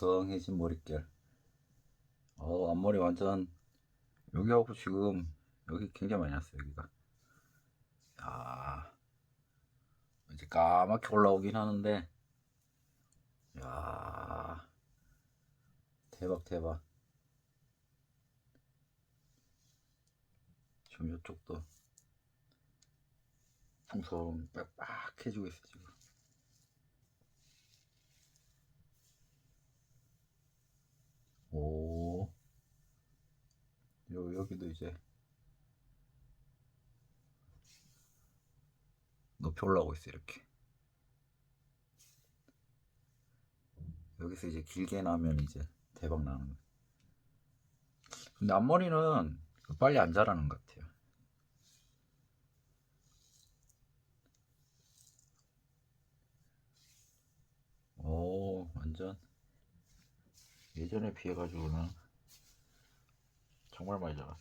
풍성해진 머릿결. 어, 앞머리 완전 여기하고 지금 여기 굉장히 많이 났어요, 여기가. 야, 이제 까맣게 올라오긴 하는데, 야, 대박, 대박. 지금 이쪽도 풍성 빽빽해지고 있어, 지금. 요, 여기도 이제 높이 올라오고 있어, 이렇게. 여기서 이제 길게 나면 이제 대박 나는 거야. 근데 앞머리는 빨리 안 자라는 것 같아요. 오, 완전 예전에 비해 가지고는 Where am I, going?